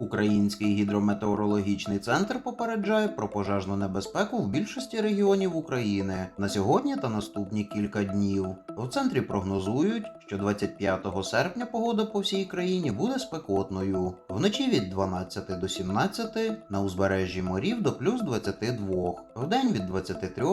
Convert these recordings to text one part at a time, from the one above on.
Український гідрометеорологічний центр попереджає про пожежну небезпеку в більшості регіонів України на сьогодні та наступні кілька днів. В центрі прогнозують, що 25 серпня погода по всій країні буде спекотною. Вночі від 12 до 17, на узбережжі морів до плюс 22, вдень від 23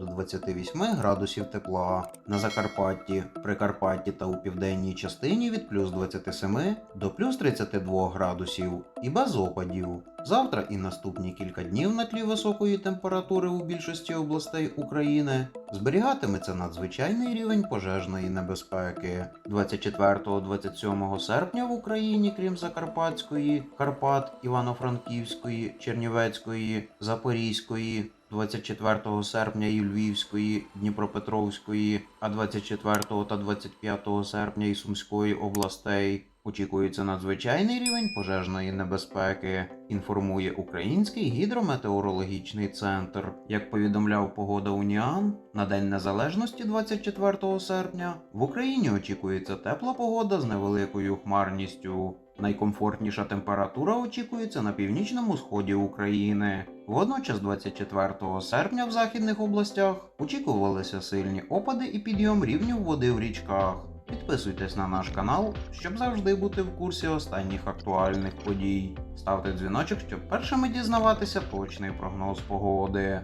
до 28 градусів тепла. На Закарпатті, Прикарпатті та у південній частині від плюс 27 до плюс 32 градусів і без опадів. Завтра і наступні кілька днів на тлі високої температури у більшості областей України зберігатиметься надзвичайний рівень пожежної небезпеки. 24-27 серпня в Україні, крім Закарпатської, Карпат, Івано-Франківської, Чернівецької, Запорізької, 24 серпня і Львівської, Дніпропетровської, а 24 та 25 серпня і Сумської областей. Очікується надзвичайний рівень пожежної небезпеки, інформує Український гідрометеорологічний центр. Як повідомляв Погода Уніан, на День Незалежності 24 серпня в Україні очікується тепла погода з невеликою хмарністю. Найкомфортніша температура очікується на північному сході України. Водночас, 24 серпня в західних областях очікувалися сильні опади і підйом рівнів води в річках. Підписуйтесь на наш канал, щоб завжди бути в курсі останніх актуальних подій. Ставте дзвіночок, щоб першими дізнаватися точний прогноз погоди.